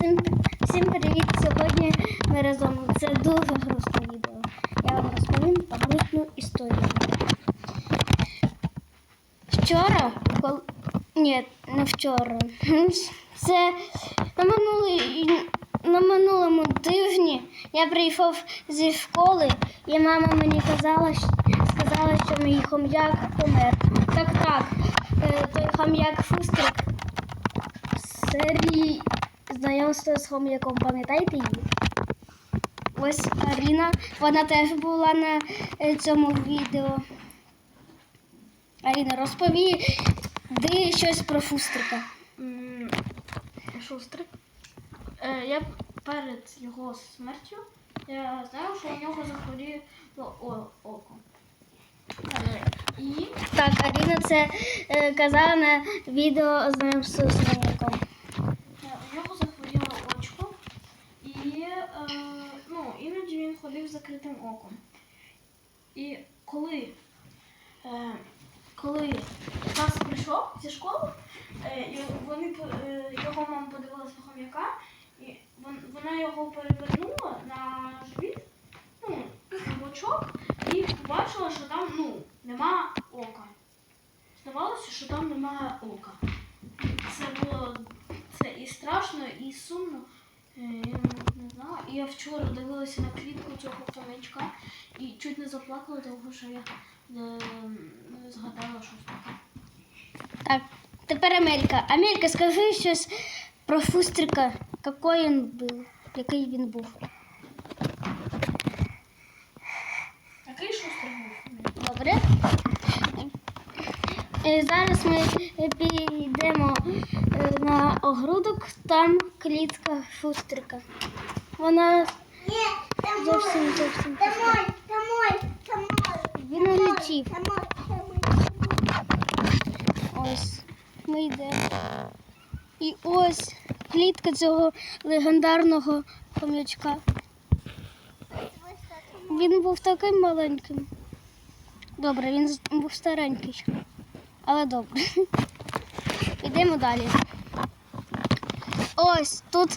Всім, всім привіт! Сьогодні ми разом. Це дуже грустне відео. Я вам розповім грустну історію. Вчора, коли... Ні, не вчора. Це на, минулий... на минулому тижні я прийшов зі школи, і мама мені казала, сказала, що мій хом'як помер. Так, так, е, той хом'як Фустрик серії знайомства з хом'яком, пам'ятаєте її? Ось Аріна, вона теж була на е, цьому відео. Аріна, розповіди щось про Фустрика. Шустрик. Е, я перед його смертю я знав, що у нього захворіло око. Е, і Так, Аріна це казала на відео знайомства з е, у нього захворіло очко, і е, ну, іноді він ходив з закритим оком. І коли, е, коли Стас прийшов зі школи, е, вони е, його мама подивилася хом'яка, і вон- вона його перевернула на живіт, ну, на бочок, і побачила, що там ну, нема ока. Здавалося, що там немає ока. Це було це і страшно, і сумно. Е, Я вчора дивилася на квітку цього хомячка і чуть не заплакала, тому що я е, не згадала щось таке. Так, тепер Амелька. Амелька, скажи щось про Фустрика. Який він був? Який він був? Такий шустрий був. Добре. Е, Зараз ми е, е, на огрудок, там клітка Фустрика. Вона зовсім зовсім. Він улетів. Ось ми йдемо. І ось клітка цього легендарного хомячка. Він був таким маленьким. Добре, він був старенький. Але добре. Йдемо далі. Ось тут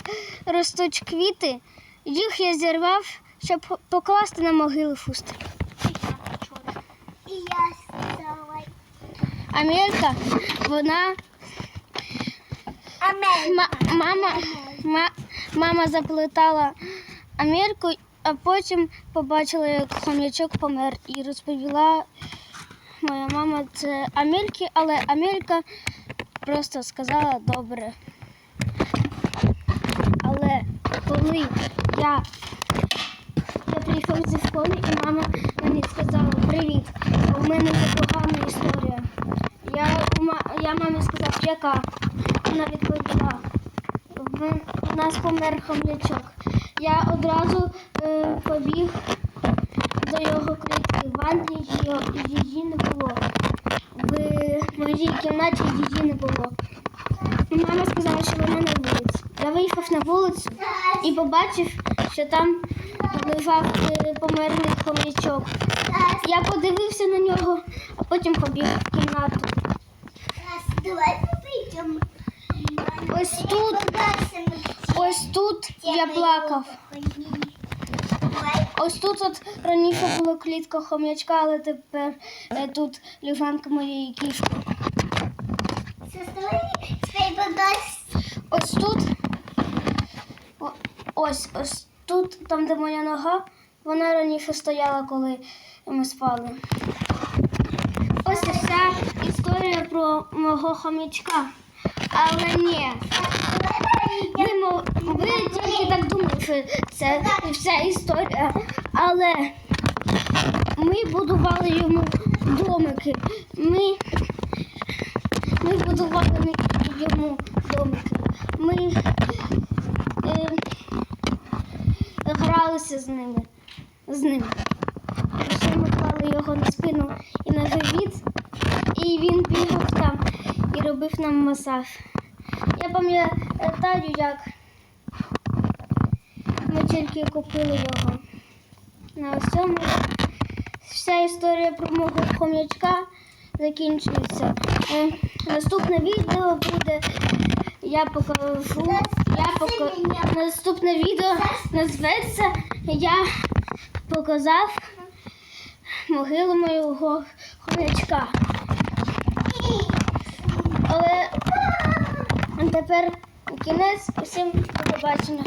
ростуть квіти. Їх я зірвав, щоб покласти на могилу фустрика. И я. Амелька, вона. Ма- мама, ма- мама заплетала Амельку, а потім побачила, як хом'ячок помер, і розповіла моя мама це Амельки, але Амелька просто сказала добре. Але коли я, я приїхав зі школи, і мама мені сказала Привіт, у мене є погана історія. Я, я мамі сказав, яка? Вона відповіла. У нас помер хом'ячок. Я одразу е, побіг до його клітки. В ванні її, її не було. В моїй кімнаті її не було. Мама сказала, що вона на вулиці. Я виїхав на вулицю і побачив, що там лежав е, померлий хом'ячок. Я подивився на нього, а потім побіг в кімнату. Давай. Ось тут, ось тут я плакав. Ось тут от раніше була клітка хом'ячка, але тепер е, тут лежанка моєї кішки. Ось тут. Ось, ось тут, там, де моя нога, вона раніше стояла, коли ми спали. Ось вся історія про мого хом'ячка. Але ні. Ви, тільки так думаєте, що це вся історія. Але ми будували йому домики. Ми, ми будували йому домики. Ми е, гралися з ними. З ним. Ще ми клали його на спину і на живіт, і він бігав там і робив нам масаж. Я пам'ятаю, як ми тільки купили його. На цьому вся історія про мого хом'ячка закінчується. Наступне відео буде. Я покажу. Я поко- наступне відео назветься Я показав могилу моєго хомячка. Але тепер кінець. Усім побачення.